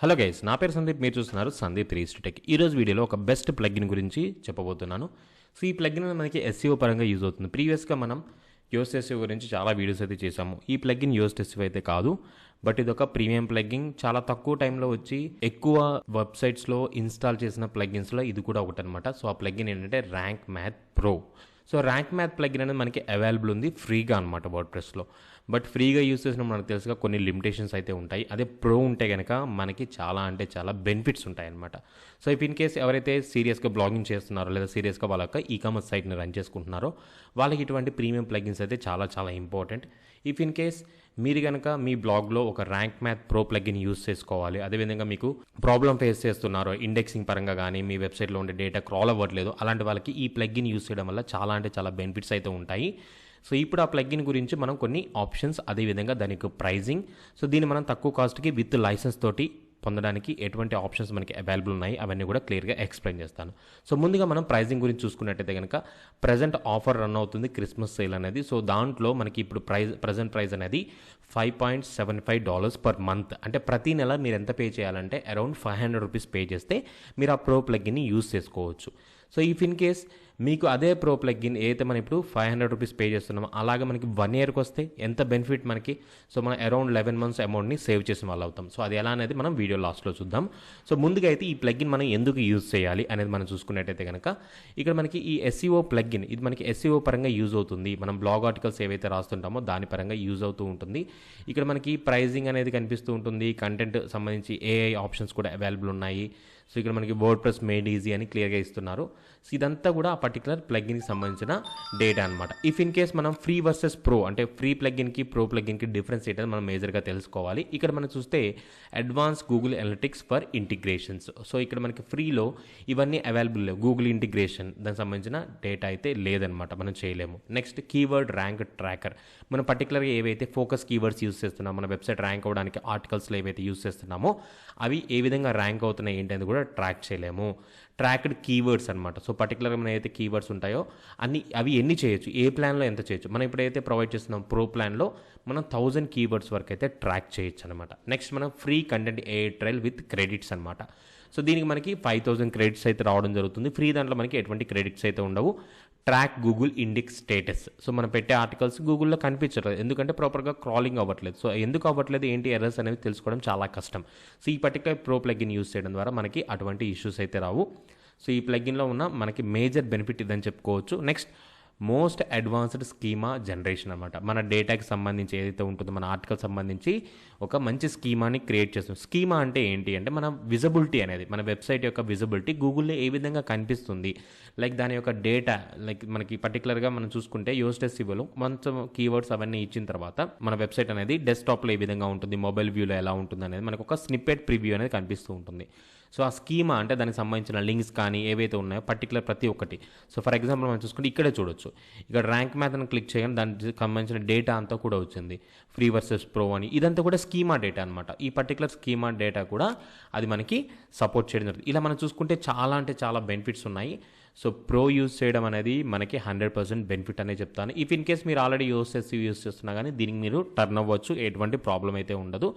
Hello guys నా పేరు సందీప్ మీరు చూస్తున్నారు సందీప్ త్రీ టెక్. ఈరోజు వీడియోలో ఒక బెస్ట్ ప్లగ్ఇన్ గురించి చెప్పబోతున్నాను. సో ఈ ప్లగ్ఇన్ అనేది మనకి ఎస్సీఓ పరంగా యూజ్ అవుతుంది. ప్రీవియస్గా మనం యోస్ ఎస్సీఓ గురించి చాలా వీడియోస్ అయితే చేసాము ఈ ప్లగ్ఇన్ యోస్ ఎస్సీఓ అయితే కాదు బట్ ఇది ఒక ప్రీమియం ప్లగ్గింగ్ చాలా తక్కువ టైంలో వచ్చి ఎక్కువ వెబ్సైట్స్లో ఇన్స్టాల్ చేసిన ప్లగ్ఇన్స్లో ఇది కూడా ఒకటి అనమాట సో ఆ ప్లగ్ఇన్ ఏంటంటే Rank Math Pro so Rank Math plug అనేది మనకి అవైలబుల్ ఉంది ఫ్రీగా అనమాట వర్డ్ ప్రెస్లో. బట్ ఫ్రీగా యూస్ చేసినప్పుడు మనకు తెలుసుగా కొన్ని లిమిటేషన్స్ అయితే ఉంటాయి. అదే ప్రో ఉంటే కనుక మనకి చాలా అంటే చాలా బెనిఫిట్స్ ఉంటాయి అనమాట సో ఇఫ్ ఇన్ కేస్ ఎవరైతే సీరియస్గా బ్లాగింగ్ చేస్తున్నారో లేదా సీరియస్గా వాళ్ళ యొక్క ఈ కామర్స్ సైట్ని రన్ చేసుకుంటున్నారో వాళ్ళకి ఇటువంటి ప్రీమియం ప్లగిన్స్ అయితే చాలా చాలా ఇంపార్టెంట్. ఇఫ్ ఇన్ కేస్ మీరు కనుక మీ బ్లాగ్లో ఒక Rank Math Pro plugin use చేసుకోవాలి. అదేవిధంగా మీకు ప్రాబ్లం ఫేస్ చేస్తున్నారో ఇండెక్సింగ్ పరంగా కానీ మీ వెబ్సైట్లో ఉండే డేటా క్రాల్ అవ్వట్లేదు అలాంటి వాళ్ళకి ఈ ప్లగ్గిన్ యూస్ చేయడం వల్ల చాలా అంటే చాలా బెనిఫిట్స్ అయితే ఉంటాయి. సో ఇప్పుడు ఆ ప్లగ్గిన్ గురించి మనం కొన్ని ఆప్షన్స్ అదేవిధంగా దానికి ప్రైజింగ్. సో దీన్ని మనం తక్కువ కాస్ట్కి విత్ లైసెన్స్ తోటి పొందడానికి ఎటువంటి ఆప్షన్స్ మనకి అవైలబుల్ ఉన్నాయి అవన్నీ కూడా క్లియర్గా ఎక్స్ప్లెయిన్ చేస్తాను. సో ముందుగా మనం ప్రైజింగ్ గురించి చూసుకున్నట్టయితే కనుక ప్రజెంట్ ఆఫర్ రన్ అవుతుంది క్రిస్మస్ సేల్ అనేది. సో దాంట్లో మనకి ఇప్పుడు ప్రైజ్ ప్రజెంట్ ప్రైస్ అనేది five point seven five dollars per month అంటే ప్రతి నెల మీరు ఎంత పే చేయాలంటే around five hundred rupees pay చేస్తే మీరు ఆ ప్రో ప్లగ్ని యూస్ చేసుకోవచ్చు. సో ఇఫ్ ఇన్ కేస్ మీకు అదే ప్రో ప్లగ్గిన్ ఏదైతే మనం ఇప్పుడు ఫైవ్ హండ్రెడ్ రూపీస్ పే చేస్తున్నామో అలాగే మనకి వన్ ఇయర్కి వస్తే ఎంత బెనిఫిట్ మనకి? సో మనం అరౌండ్ లెవెన్ మంత్స్ అమౌంట్ని సేవ్ చేసిన వాళ్ళు అవుతాం. సో అది ఎలా అనేది మనం వీడియో లాస్ట్లో చూద్దాం. సో ముందుగా అయితే ఈ ప్లగ్గిన్ మనం ఎందుకు యూజ్ చేయాలి అనేది మనం చూసుకున్నట్టయితే కనుక ఇక్కడ మనకి ఈ ఎస్ఈఓ ప్లగ్గిన్ ఇది మనకి ఎస్ఈఓ పరంగా యూజ్ అవుతుంది. మనం బ్లాగ్ ఆర్టికల్స్ ఏవైతే రాస్తుంటామో దాని పరంగా యూజ్ అవుతూ ఉంటుంది. ఇక్కడ మనకి ప్రైజింగ్ అనేది కనిపిస్తూ ఉంటుంది. కంటెంట్ సంబంధించి ఏఐ ఆప్షన్స్ కూడా అవైలబుల్ ఉన్నాయి. సో ఇక్కడ మనకి వర్డ్ ప్రెస్ మేడ్ ఈజీ అని క్లియర్గా ఇస్తున్నారు. సో ఇదంతా కూడా ఆ పర్టికులర్ ప్లగ్గిన్కి సంబంధించిన డేటా అనమాట ఇఫ్ ఇన్ కేస్ మనం ఫ్రీ వర్సెస్ ప్రో అంటే ఫ్రీ ప్లగ్గిన్కి ప్రో ప్లగ్గిన్కి డిఫరెన్స్ ఏంటని మనం మేజర్గా తెలుసుకోవాలి. ఇక్కడ మనం చూస్తే advance Google Analytics for integrations so ఇక్కడ మనకి ఫ్రీలో ఇవన్నీ అవైలబుల్ లేవు. గూగుల్ ఇంటిగ్రేషన్ దానికి సంబంధించిన డేటా అయితే లేదనమాట మనం చేయలేము. నెక్స్ట్ కీవర్డ్ ర్యాంక్ ట్రాకర్ మనం పర్టికులర్గా ఏవైతే ఫోకస్ కీవర్డ్స్ యూస్ చేస్తున్నామో మన వెబ్సైట్ ర్యాంక్ అవ్వడానికి ఆర్టికల్స్లో ఏవైతే యూస్ చేస్తున్నామో అవి ఏ విధంగా ర్యాంక్ అవుతున్నాయి ఏంటి కూడా కూడా ట్రాక్ చేయలేము. ట్రాక్డ్ కీవర్డ్స్ అనమాట సో పర్టికులర్గా మన ఏదైతే కీవర్డ్స్ ఉంటాయో అన్ని అవి ఎన్ని చేయొచ్చు? ఏ ప్లాన్లో ఎంత చేయొచ్చు? మనం ఇప్పుడు ప్రొవైడ్ చేస్తున్నాం ప్రో ప్లాన్లో మనం థౌజండ్ కీవర్డ్స్ వరకు అయితే ట్రాక్ చేయొచ్చు అనమాట నెక్స్ట్ మనం free content a trial with credits అనమాట సో దీనికి మనకి ఫైవ్ థౌసండ్ క్రెడిట్స్ అయితే రావడం జరుగుతుంది. ఫ్రీ దాంట్లో మనకి ఎటువంటి క్రెడిట్స్ అయితే ఉండవు. Track Google index status so మనం పెట్టే ఆర్టికల్స్ గూగుల్లో కనిపించట్లేదు ఎందుకంటే ప్రాపర్గా క్రాలింగ్ అవ్వట్లేదు. సో ఎందుకు అవ్వట్లేదు? ఏంటి? ఎర్రర్స్ అనేవి తెలుసుకోవడం చాలా కష్టం. సో ఈ పర్టికులర్ ప్రో ప్లగిన్ యూస్ చేయడం ద్వారా మనకి అటువంటి ఇష్యూస్ అయితే రావు. సో ఈ ప్లగిన్లో ఉన్న మనకి మేజర్ బెనిఫిట్ ఇదని చెప్పుకోవచ్చు. Next most advanced schema generation అనమాట మన డేటాకి సంబంధించి ఏదైతే ఉంటుందో మన ఆర్టికల్ సంబంధించి ఒక మంచి స్కీమాని క్రియేట్ చేస్తాం స్కీమా అంటే ఏంటి? అంటే మన విజిబిలిటీ అనేది మన వెబ్సైట్ యొక్క విజిబిలిటీ గూగుల్లో ఏ విధంగా కనిపిస్తుంది? లైక్ దాని యొక్క డేటా లైక్ మనకి పర్టికులర్గా మనం చూసుకుంటే యోస్టెస్ ఇవ్వలు కొంచెం కీవర్డ్స్ అవన్నీ ఇచ్చిన తర్వాత మన వెబ్సైట్ అనేది డెస్క్టాప్లో ఏ విధంగా ఉంటుంది మొబైల్ వ్యూలో ఎలా ఉంటుంది అనేది మనకు ఒక స్నిప్పెట్ ప్రివ్యూ అనేది కనిపిస్తూ ఉంటుంది. సో ఆ స్కీమా అంటే దానికి సంబంధించిన లింక్స్ కానీ ఏవైతే ఉన్నాయో పర్టికులర్ ప్రతి ఒక్కటి. సో ఫర్ ఎగ్జాంపుల్ మనం చూసుకుంటే ఇక్కడే చూడొచ్చు. ఇక్కడ ర్యాంక్ మ్యాథ్ అని క్లిక్ చేయగానే దానికి సంబంధించిన డేటా అంతా కూడా వచ్చింది. ఫ్రీ వర్సెస్ ప్రో అని. ఇదంతా కూడా స్కీమా డేటా అనమాట ఈ పర్టికులర్ స్కీమా డేటా కూడా అది మనకి సపోర్ట్ చేయడం జరుగుతుంది. ఇలా మనం చూసుకుంటే చాలా అంటే చాలా బెనిఫిట్స్ ఉన్నాయి. సో ప్రో యూస్ చేయడం అనేది మనకి హండ్రెడ్ పర్సెంట్ బెనిఫిట్ అనే చెప్తాను. ఇఫ్ ఇన్ కేస్ మీరు ఆల్రెడీ యూస్ చేసి యూస్ చేస్తున్నా కానీ దీనికి మీరు టర్న్ అవ్వచ్చు. ఎటువంటి ప్రాబ్లం అయితే ఉండదు.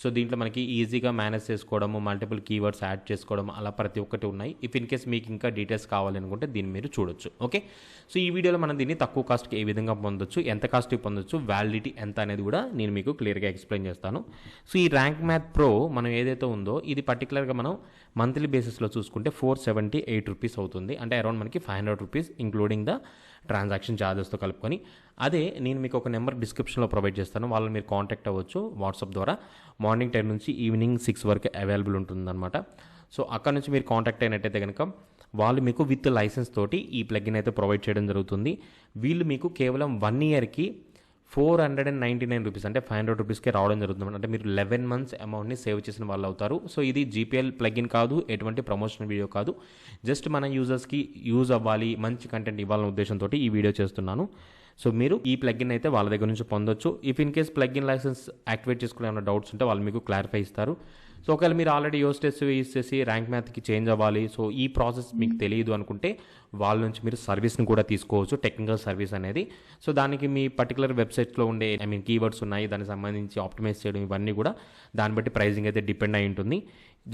సో దీంట్లో మనకి ఈజీగా మేనేజ్ చేసుకోవడము మల్టిపుల్ కీవర్డ్స్ యాడ్ చేసుకోవడం అలా ప్రతి ఒక్కటి ఉన్నాయి. ఇఫ్ ఇన్ కేస్ మీకు ఇంకా డీటెయిల్స్ కావాలనుకుంటే దీన్ని మీరు చూడొచ్చు. ఓకే సో ఈ వీడియోలో మనం దీన్ని తక్కువ కాస్ట్కి ఏ విధంగా పొందొచ్చు ఎంత కాస్ట్కి పొందొచ్చు వ్యాలిడిటీ ఎంత అనేది కూడా నేను మీకు క్లియర్గా ఎక్స్ప్లెయిన్ చేస్తాను. సో ఈ ర్యాంక్ మ్యాథ్ ప్రో మనం ఏదైతే ఉందో ఇది పర్టికులర్గా మనం మంత్లీ బేసిస్లో చూసుకుంటే ఫోర్ సెవెంటీ ఎయిట్ రూపీస్ అవుతుంది. అంటే అరౌండ్ మనకి five hundred rupees including the transaction ఛార్జెస్తో కలుపుకొని అదే నేను మీకు ఒక నెంబర్ డిస్క్రిప్షన్లో ప్రొవైడ్ చేస్తాను. వాళ్ళని మీరు కాంటాక్ట్ అవ్వచ్చు వాట్సాప్ ద్వారా. మార్నింగ్ టెన్ నుంచి ఈవినింగ్ సిక్స్ వరకు అవైలబుల్ ఉంటుందన్నమాట. సో అక్కడ నుంచి మీరు కాంటాక్ట్ అయినట్టయితే కనుక వాళ్ళు మీకు విత్ లైసెన్స్ తోటి ఈ ప్లగ్ని అయితే ప్రొవైడ్ చేయడం జరుగుతుంది. వీళ్ళు మీకు కేవలం వన్ ఇయర్కి four hundred and ninety nine rupees అంటే ఫైవ్ హండ్రెడ్ రూపీస్కే రావడం జరుగుతుంది అంటే మీరు లెవెన్ మంత్స్ అమౌంట్ని సేవ్ చేసిన వాళ్ళు అవుతారు సో ఇది జీపీఎల్ ప్లగిన్ కాదు ఎటువంటి ప్రమోషన్ వీడియో కాదు. జస్ట్ మన యూజర్స్కి యూజ్ అవ్వాలి మంచి కంటెంట్ ఇవ్వాలనే ఉద్దేశంతో ఈ వీడియో చేస్తున్నాను. సో మీరు ఈ ప్లగ్ఇన్ అయితే వాళ్ళ దగ్గర నుంచి పొందొచ్చు. If in case plugin license activate చేసుకునే ఏమైనా డౌట్స్ ఉంటే వాళ్ళు మీకు క్లారిఫై ఇస్తారు. సో ఒకవేళ మీరు ఆల్రెడీ యూస్ టెస్ట్ యూస్ చేసి ర్యాంక్ మ్యాథ్కి చేంజ్ అవ్వాలి. సో ఈ ప్రాసెస్ మీకు తెలియదు అనుకుంటే వాళ్ళ నుంచి మీరు సర్వీస్ని కూడా తీసుకోవచ్చు టెక్నికల్ సర్వీస్ అనేది. సో దానికి మీ పర్టికులర్ వెబ్సైట్లో ఉండే ఐ మీన్ కీవర్డ్స్ ఉన్నాయి. దానికి సంబంధించి ఆప్టిమైజ్ చేయడం ఇవన్నీ కూడా దాన్ని బట్టి ప్రైజింగ్ అయితే డిపెండ్ అయి ఉంటుంది.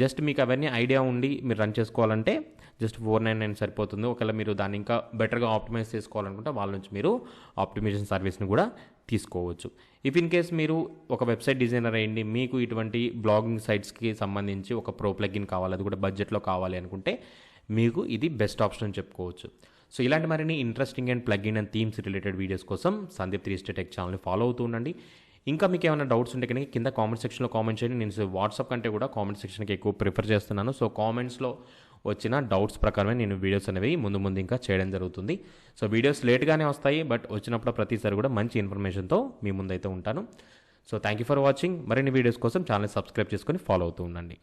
జస్ట్ మీకు అవన్నీ ఐడియా ఉండి మీరు రన్ చేసుకోవాలంటే జస్ట్ ఫోర్ నైన్ నైన్ సరిపోతుంది. ఒకవేళ మీరు దాన్ని ఇంకా బెటర్గా ఆప్టిమైజ్ చేసుకోవాలనుకుంటే వాళ్ళ నుంచి మీరు ఆప్టిమైజేషన్ సర్వీస్ని కూడా తీసుకోవచ్చు. ఇఫ్ ఇన్ కేస్ మీరు ఒక వెబ్సైట్ డిజైనర్ అయ్యండి మీకు ఇటువంటి బ్లాగింగ్ సైట్స్కి సంబంధించి ఒక ప్రో ప్లగిన్ కావాలి అది కూడా బడ్జెట్లో కావాలి అనుకుంటే మీకు ఇది బెస్ట్ ఆప్షన్ అని చెప్పుకోవచ్చు. సో ఇలాంటి మరిన్ని interesting and plugin and themes related videos కోసం సందీప్ త్రీ స్టేటెక్ ఛానల్ని ఫాలో అవుతూ ఉండండి. ఇంకా మీకు ఏమైనా డౌట్స్ ఉంటే కనుక కింద కామెంట్ సెక్షన్లో కామెంట్ చేయండి. నేను వాట్సాప్ కంటే కూడా కామెంట్ సెక్షన్కి ఎక్కువ ప్రిఫర్ చేస్తున్నాను. సో కామెంట్స్లో వచ్చిన డౌట్స్ ప్రకారమే నేను వీడియోస్ అనేవి ముందు ముందు ఇంకా చేయడం జరుగుతుంది. సో వీడియోస్ లేట్గానే వస్తాయి బట్ వచ్చినప్పుడు ప్రతిసారి కూడా మంచి ఇన్ఫర్మేషన్తో మీ ముందైతే ఉంటాను. So thank you for watching మరిన్ని వీడియోస్ కోసం ఛానల్ సబ్స్క్రైబ్ చేసుకొని ఫాలో అవుతూ ఉండండి.